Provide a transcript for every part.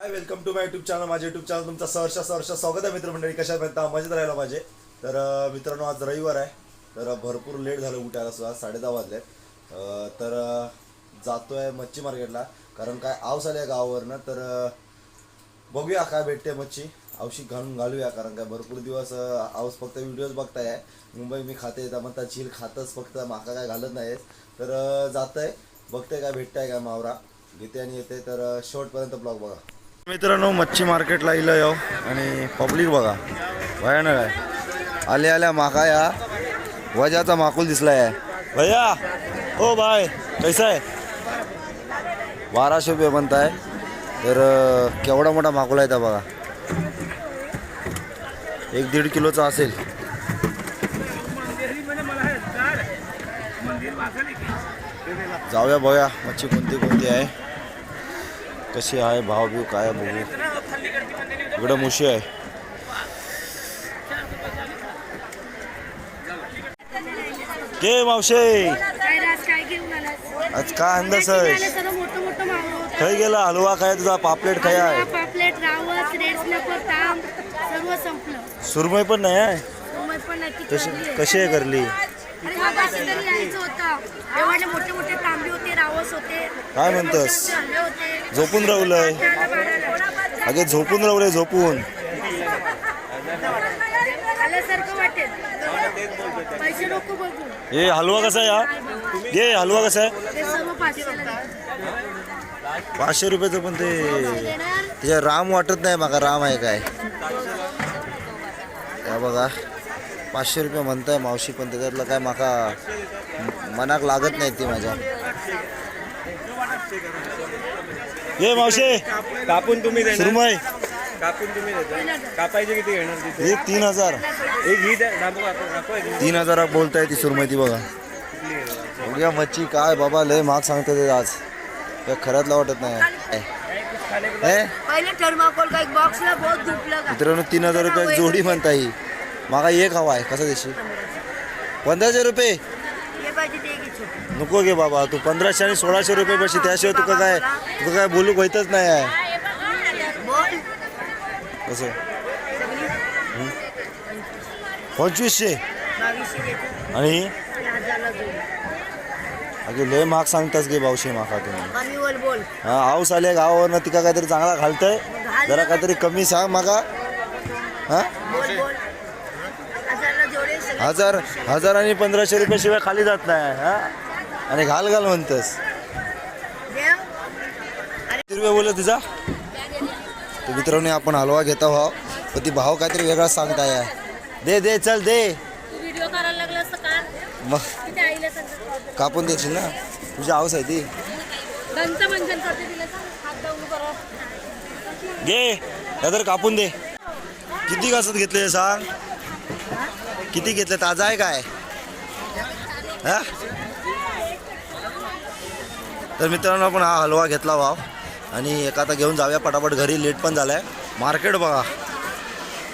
Hi welcome to my YouTube channel माझ्या YouTube channel तुमचं सहर्ष सहर्ष स्वागत आहे मित्रमंडळी. कशा पर्यंत मजेत राहायला पाहिजे. तर मित्रांनो आज रविवार आहे. तर भरपूर लेट झालं उठायला सुद्धा साडे दहा वाजले तर जातो जातोय मच्छी मार्केटला. कारण काय आऊस आल्या गावावरनं. तर बघूया काय भेटते मच्छी. औषध घालून घालूया कारण काय भरपूर दिवस आऊस फक्त व्हिडिओज बघताय. मुंबई मी खाते म्हणता झील खातच फक्त माका काय घालत नाही तर जातंय. बघते काय भेटताय काय मावरा. घेते आणि येते. तर शेवटपर्यंत ब्लॉग बघा. मित्रांनो मच्छी मार्केटला इलं येऊ हो. आणि पब्लिक बघा भयानक आहे. आल्या आल्या माका या वजाचा माकूल आहे भैया ओ बाय कैसा आहे बाराशे रुपये म्हणताय. तर केवढा मोठा माकूल आहे त्या बघा. एक दीड किलोचा असेल. जाऊया बघूया मच्छी कोणती कोणती आहे. कशी आहे? भाव बिव काय बघू. इकडं मुशी आहे. के मावशे? आज काय अंदाज. खय गेला हलवा काय तुझा पापलेट काय आहे? सुरमई पण नाही आहे? कशी आहे. करली? काय म्हणतोस? झोपून राहुलय. अगे झोपून राहुलय झोपून. हे हलवा कसा आहे हा? घे हलवा कसा आहे. पाचशे रुपयाचं पण ते तिच्या राम वाटत नाही माका राम आहे काय. या बघा पाचशे रुपये म्हणताय मावशी पण त्याच्यातलं काय माका मनाक लागत नाही ती माझ्या. ये मावशे. कापून तुम्ही देणार? सुरमई. कापून तुम्ही देता कापायचे किती घेणार तिथे? हे तीन हजार. एक ही द्या दाबो कापू कापाय तुम्ही तीन हजार बोलताय ती सुरमई ती बघा. बघूया मच्छी काय बाबा लय महाग सांगते ते आज. ते खऱ्यातला वाटत नाही. हे? पहिले थर्माकोल का एक बॉक्सला बहुत धुपलं का? मित्रांनो तीन हजार रुपये जोडी म्हणता ही. मागा एक हवा आहे कसा देशी पंधराशे रुपये. हे पाहिजे ते घे छोटं. नको घे बाबा तू पंधराशे आणि सोळाशे रुपये पैसे त्याशिवाय तुका काय तुका काय बोलू होईतच नाही आहे. कसं पंचवीसशे? आणि? ते अगे लय महाग सांगतास गे भाऊशी माका तुम्ही. हा आऊस आले गावावरनं तिका काहीतरी चांगला घालतंय. जरा काहीतरी कमी सांग माका. हा? हजार हजार आणि पंधराशे रुपये शिवाय खाली जात नाही हा? आणि घाल घाल म्हणतस. किती रुपये बोलला तुझा तर मित्रांनो आपण हलवा घेता भाव पण ती भाव काहीतरी वेगळाच सांगताय दे दे चल दे. तू मग? कापून देशील ना? तुझी हाऊस आहे ती. घे. तर कापून दे. किती घासत घेतले सांग? किती घेतले? ताजा आहे काय? हा? तर मित्रांनो आपण हा हलवा घेतला भाव. आणि एका आता घेऊन जाऊया पटापट. घरी लेट पण झालाय. मार्केट बघा.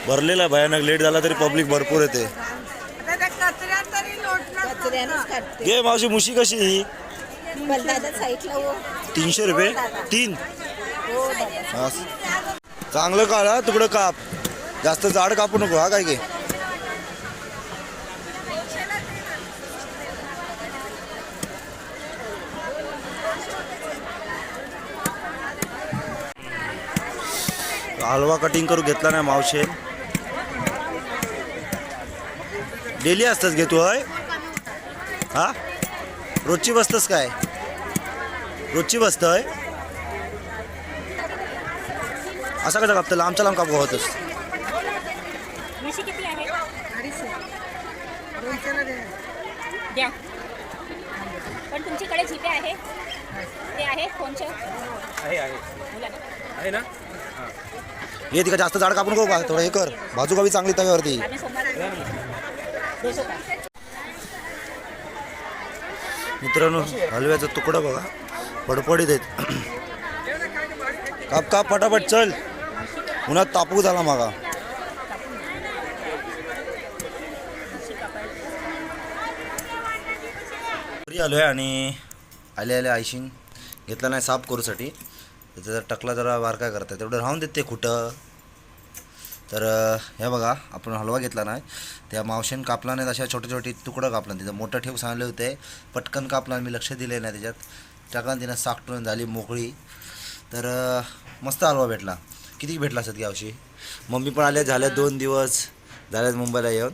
भरलेलं आहे भयानक. लेट झाला तरी पब्लिक भरपूर येते. घे मावशी मुशी कशी ही? तीनशे रुपये? तीन? हा. चांगलं काढ हा तुकडं काप. जास्त जाड कापू नको हा काय घे हलवा कटिंग करू घेतला नाही मावशे. डेली असतच घेतो होय? हा? रोजची बसतस काय? रोजची बसत होय? असा कसा कापतं लांबच्या लांब कापू आहे द्या. पण तुमच्याकडे जीपे आहे ते आहे आहे. आहे आहे ना? हे तिका जास्त झाड कापून करू का? थोडं हे कर. बाजू कावी चांगली तव्यावरती. मित्रांनो हलव्याचा तुकडा बघा. पडपडीत आहेत. काप काप फटाफट चल. उन्हात तापू झाला मागा. आलो आहे आणि आले आले आयशिंग. घेतला नाही साफ करूसाठी. त्याचा जर टकला जरा बारका करता तेवढं राहून देत ते कुठं तर हे बघा आपण हलवा घेतला नाही. त्या मावशीन कापला नाही अशा छोटे छोटे तुकडं कापला तिथं मोठं ठेव सांगले होते. पटकन कापला मी लक्ष दिले नाही त्याच्यात. टाकला तिनं साकटून झाली मोकळी. तर मस्त हलवा भेटला. किती भेटला असत यावर्षी मम्मी पण आल्या झाल्या दोन दिवस. झाल्यात मुंबईला येऊन.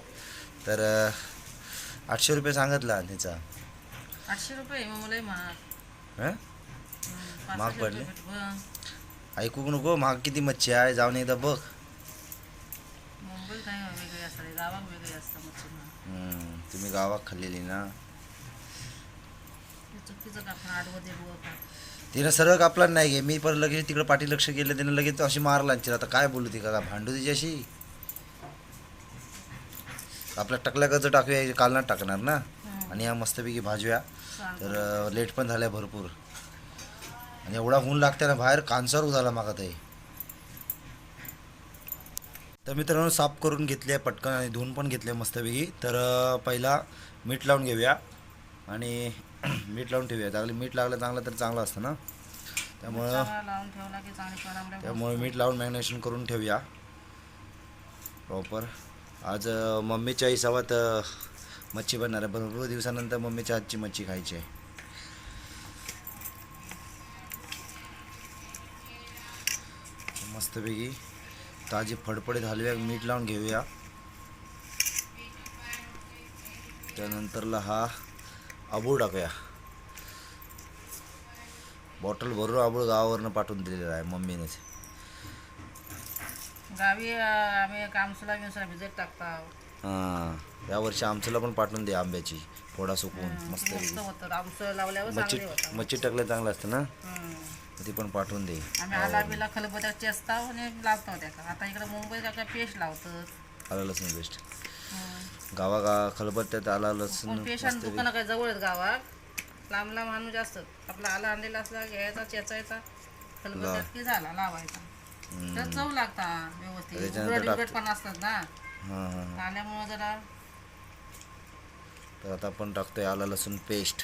तर आठशे रुपये सांगितला त्याचा आठशे रुपये? महाग पडले? ऐकू नको महाग किती मच्छी आहे जाऊन एकदा बघ. मुंबईत नाही वेगळी असतात गावात वेगळी असतात मच्छी महाग तुम्ही गावात खाल्लेली ना. चुकीचं का आपण आडवं देडवं का तिनं सरळ कापला नाही गे मी पण लगेच तिकडे पाठी लक्ष केलं तिनं लगेच अशी मारला तिला आता काय बोलू ती का भांडू तिच्याशी आपल्या टकल्या कर्ज टाकूया कालनात टाकणार ना. आणि या मस्तपैकी चालतं. तर लेट पण झाल्या भरपूर. आणि एवढा ऊन लागते ना बाहेर कांसार झाला मागा ते तर मित्रांनो साफ करून घेतले पटकन आणि धुवून पण घेतले मस्तपैकी. तर पहिला मीठ लावून घेऊया. आणि मीठ लावून ठेवूया. चांगलं मीठ लागलं चांगलं तर चांगलं असतं ना. त्यामुळं त्यामुळे मीठ लावून मॅरिनेशन करून ठेवूया. प्रॉपर. आज मम्मीच्या हिसाबात अं, मच्छी बनणार आहे. भरपूर दिवसानंतर मम्मीच्या हातची मच्छी खायची आहे. मस्तपैकी ताजी फडफडीत हलव्या मीठ लावून घेऊया. त्यानंतरला हा आबूळ टाकूया. बॉटल भरून आबूळ गावावरनं पाठवून दिलेला आहे मम्मीनेच. गावी आम्ही कामसुला बिमसुला भिजत टाकतो हां यावर्षी आमच्याला पण पाठवून दे आंब्याची फोडा सुकवून मस्त मच्छी मच्छी टाकलं चांगलं असतं ना. ती पण पाठवून दे. आम्ही आला बिला खलबत्याची असतो आणि लावतो त्या आता इकडे मुंबईत काय पेस्ट लावतात आलं लसूण पेस्ट. हं. गावा गा खलबत्त्यात आला लसूण पेशंट मस्त दुकानं काय जवळ आहेत गावात? लांब लांब आणून जास्त. आपला आला आणलेला असला घ्यायचा चेचायचा. खलबत्त्यात की झाला लावायचा. तर चव लागता व्यवस्थित. पण असतात ना. हां हां हां. आल्यामुळं जरा तर आता आपण टाकतोय आला लसूण पेस्ट.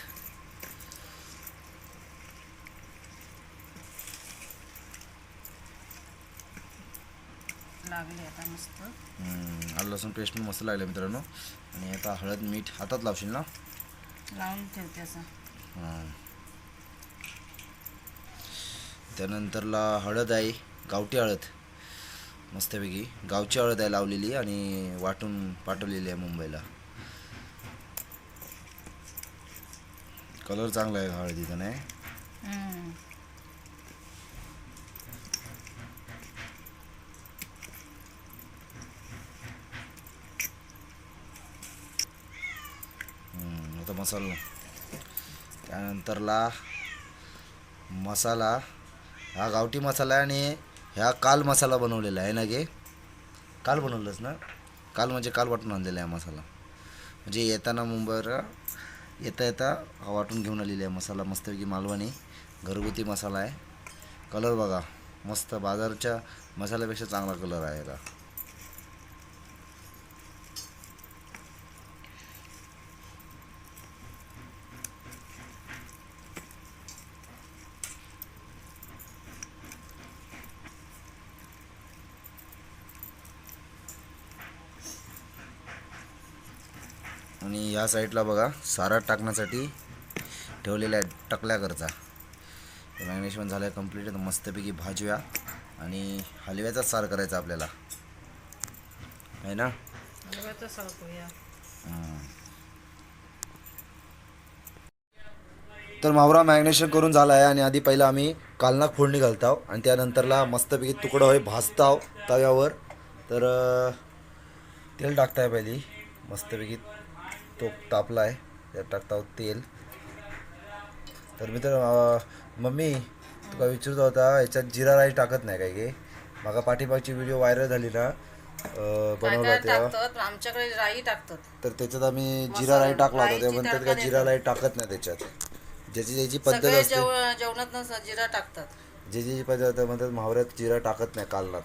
लागले आता मस्त. आलं लसूण पेस्ट पण मस्त लागले मित्रांनो. आणि आता हळद मीठ हातात लावशील ना? लावून ठेवते असं. हां त्यानंतरला हळद आहे गावठी हळद. मस्तपैकी गावची हळद आहे लावलेली आणि वाटून पाठवलेली आहे मुंबईला. कलर चांगला आहे हळदीचा नाही? मसाला. त्यानंतरला मसाला हा गावठी मसाला आहे आणि ह्या काल मसाला बनवलेला आहे ना गे? काल बनवलंच ना? काल म्हणजे काल वाटून आणलेला आहे मसाला. म्हणजे येताना मुंबईवर येता येता हा वाटून घेऊन आलेला आहे मसाला मस्तपैकी मालवणी घरगुती मसाला आहे. कलर बघा मस्त बाजारच्या मसाल्यापेक्षा चांगला कलर आहे का आणि या साईडला बघा सारा टाकण्यासाठी ठेवलेला आहे टकल्याकरचा. मॅग्नेशन झालं कंप्लीट आता मस्तपैकी भाजूया. आणि हलव्याचाच सार करायचा आपल्याला. आहे ना? तर मावरा मॅग्नेशन करून झाला आहे आणि आधी पहिला आम्ही कालनाक फोडणी घालतो आणि त्यानंतरला मस्तपैकी तुकडं होय भाजताव तव्यावर. तर तेल टाकताय पहिली. मस्तपैकी तो तापला आहे. त्यात टाकताव तेल. तर मित्र मम्मी तुका विचारत होता याच्यात जिरा राईस टाकत नाही काय की मागा पाठीमागची व्हिडिओ व्हायरल झाली ना? बनवला तेव्हा. आमच्याकडे राई टाकतात. तर त्याच्यात आम्ही जिरा राई टाकला होता. ते म्हणतात का जिरा राई टाकत नाही त्याच्यात. ज्याची ज्याची पद्धत असते. जेव जेवणात ना जिरा टाकतात. जे जे पदार्थ म्हणतात म्हावऱ्यात जिरा टाकत नाही कालनात.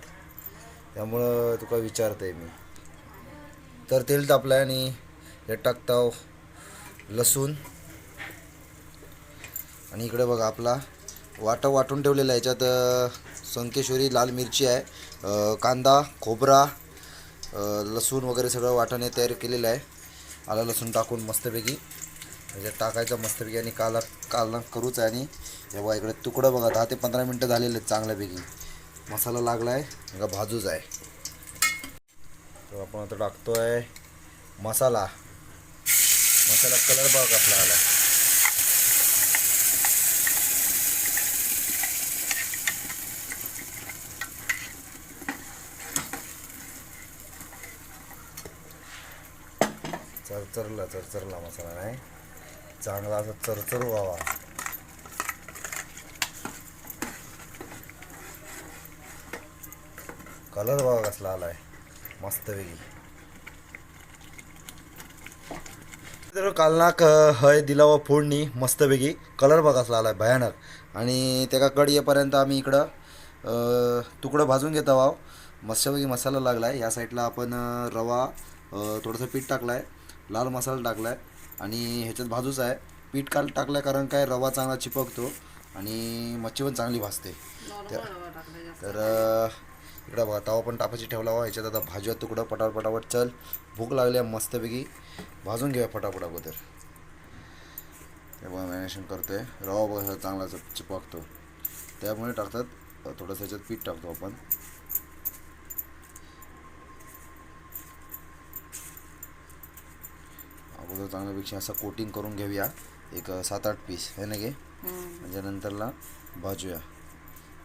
त्यामुळं तुका विचारतंय मी. तर तेल तापलं आणि हे टाकताव लसूण. आणि इकडे बघा आपला वाटा वाटून ठेवलेला आहे. याच्यात संकेश्वरी लाल मिरची आहे कांदा खोबरा लसूण वगैरे सगळं वाटाने तयार केलेलं आहे. आलं लसूण टाकून मस्तपैकी. याच्यात टाकायचं मस्तपैकी आणि काला कालना करूच आहे आणि जेव्हा इकडे तुकडं बघा दहा ते पंधरा मिनटं झालेले आहेत चांगल्यापैकी. मसाला लागला आहे बघा भाजूच आहे. तर आपण आता टाकतो आहे मसाला. मसाला कलर बघ कसला आला चरचरला चरचरला मसाला नाही. चांगला असा चरचर व्हावा. कलर बघा कसला आलाय. वेगळी तर कालनाक हय दिला व फोडणी मस्तपैकी. कलर बघा कसला आलाय भयानक. आणि त्याका कड येईपर्यंत आम्ही इकडं तुकडं भाजून घेत आहोत. मस्तपैकी मसाला लागला आहे या साईडला आपण रवा थोडंसं पीठ टाकलं आहे लाल मसाला टाकला आहे आणि ह्याच्यात भाजूच आहे. पीठ काल टाकलं आहे कारण काय रवा चांगला चिपकतो. आणि मच्छी पण चांगली भाजते. तर इकडं बघा तवा पण टाकायची ठेवला वा ह्याच्यात आता भाजूया तुकडं पटापट पटापट चल. भूक लागली आहे मस्तपैकी. भाजून घेऊया फटाफट अगोदर. हे बघा मॅरिनेशन करतोय. रवा बघा चांगला चप- चिपकतो. त्यामुळे टाकतात थोडंसं ह्याच्यात पीठ टाकतो आपण. अगोदर चांगल्यापेक्षा असं कोटिंग करून घेऊया. एक सात आठ पीस आहे ना गे. म्हणजे नंतरला भाजूया.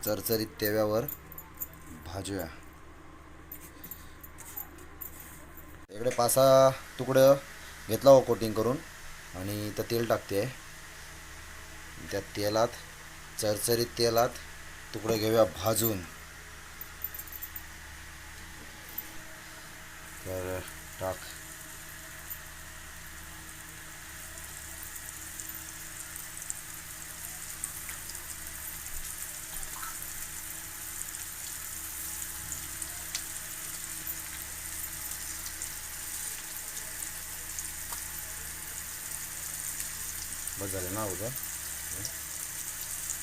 चरचरीत तेव्यावर भाजूया. इकडे पासा तुकडं घेतला हो कोटिंग करून आणि इथं तेल टाकते. त्या तेलात चरचरीत तेलात तुकडं घेऊया भाजून. तर टाक. बस झाले ना उद्या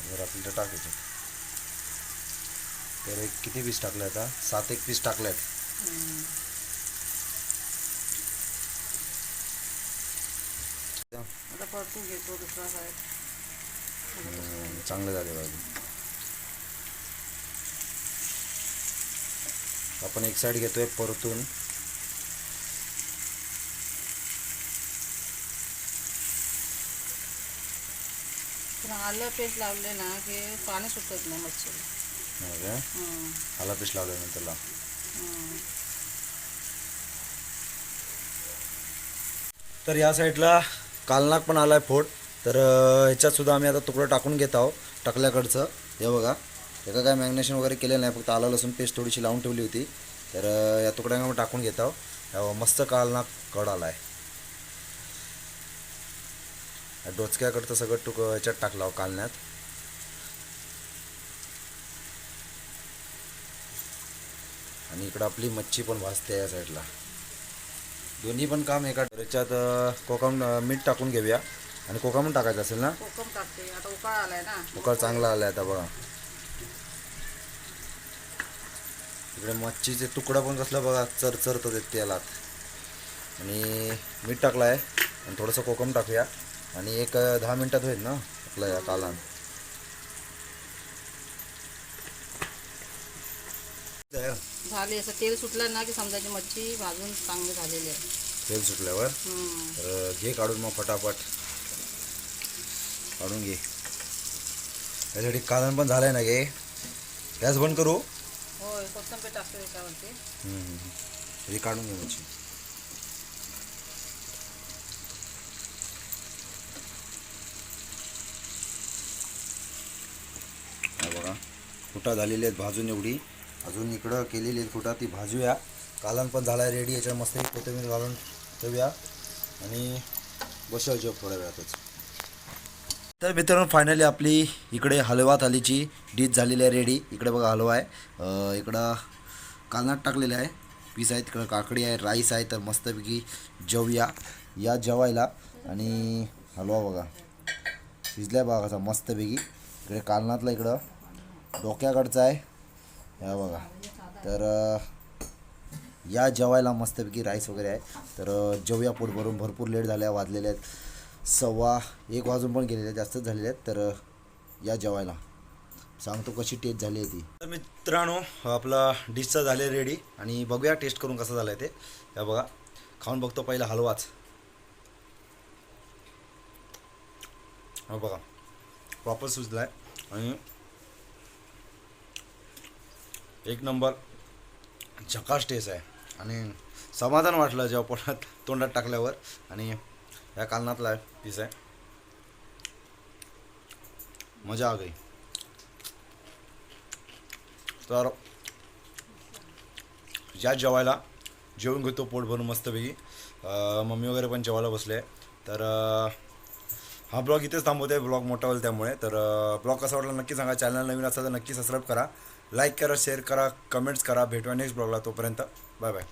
जर आपल्याला टाकायचे. तर एक किती पीस टाकले आता? सात एक पीस साईड हम्म, चांगले झाले बाजू आपण एक साईड घेतोय परतून पण आलं पेस्ट लावले ना की पाणी सुटत नाही मच्छीला. हम्म. आला पीस लावल्यानंतरला हम्म. तर या साईडला कालनाक पण आलाय फोड. तर ह्याच्यात सुद्धा आम्ही आता तुकडं टाकून घेत आहोत टाकल्याकडचं. हे बघा. एका काय मॅग्नेशन वगैरे केलेलं नाही फक्त आलं लसूण पेस्ट थोडीशी लावून ठेवली होती. तर या तुकड्यांना टाकून घेत आहोत. मस्त कालनाक कड आलाय. या डोचक्याकडचं सगळं तुक ह्याच्यात टाकलं कालण्यात. आणि इकडं आपली मच्छी पण भाजते या साईडला. दोन्ही पण काम एका याच्यात अं, कोकम मीठ टाकून घेऊया. आणि कोकम पण टाकायचं असेल ना? कोकम टाकते. आता उकाळ आलाय ना. उकाळ चांगला आलाय आता बघा. इकडे मच्छीचे तुकडं पण कसलं बघा चरचरत ते तेलात. आणि मीठ टाकलं आहे आणि थोडंसं कोकम टाकूया. आणि एक दहा मिनटात होईल ना आपलं या कालान झाली असं तेल सुटलं ना की समजायची मच्छी भाजून चांगली झालेली आहे. तेल सुटल्यावर. तर घे काढून मग फटाफट. काढून घे. त्यासाठी कालन पण झालंय ना घे गॅस बंद करू? होय कोथिंबीर टाकते. हे काढून घे मच्छी हा बघा फुटा झालेली आहेत भाजून एवढी. अजून इकडं केलेली आहेत फुटा ती भाजूया. कालन पण झाला आहे रेडी याच्यावर मस्त कोथिंबीर घालून ठेवूया. आणि बसवा जेव थोड्या वेळातच. तर मित्रांनो फायनली आपली इकडे हलवा थालीची डिश झालेली आहे रेडी इकडे बघा हलवा आहे. इकडं कालनात टाकलेलं आहे. पीस आहे तिकडं काकडी आहे राईस आहे तर मस्तपैकी जेवूया. या जेवायला. आणि हलवा बघा. शिजल्या बघा कसा मस्तपैकी. इकडे कालनातला इकडं डोक्याकडचं आहे. या बघा. तर या जेवायला मस्तपैकी राईस वगैरे आहे. तर जेवूया पोट भरून भरपूर लेट झाल्या वाजलेले आहेत. सव्वा एक वाजून पण गेलेले आहेत जास्तच झालेले आहेत. तर या जेवायला. सांगतो कशी टेस्ट झाली आहे ती. तर मित्रांनो आपला डिशचा झाले रेडी आणि बघूया टेस्ट करून कसं झालं आहे ते. या बघा. खाऊन बघतो पहिला हलवाच. हा बघा. प्रॉपर सुचला आहे आणि एक नंबर. झकास टेस्ट आहे. आणि समाधान वाटलं जेव्हा पोटात तोंडात टाकल्यावर. आणि या कालनातला पीस आहे. मजा आ गई. तर या जेवायला जेवून घेतो पोट भरून मस्तपैकी. मम्मी वगैरे पण जेवायला बसले. तर हा ब्लॉग इथेच थांबवते. ब्लॉग मोठा होईल त्यामुळे. तर ब्लॉग कसा वाटला नक्की सांगा. चॅनल नवीन असा तर नक्की सबस्क्राईब करा. लाईक करा शेअर करा कमेंट्स करा. भेटूया नेक्स्ट ब्लॉगला तोपर्यंत. Bye bye.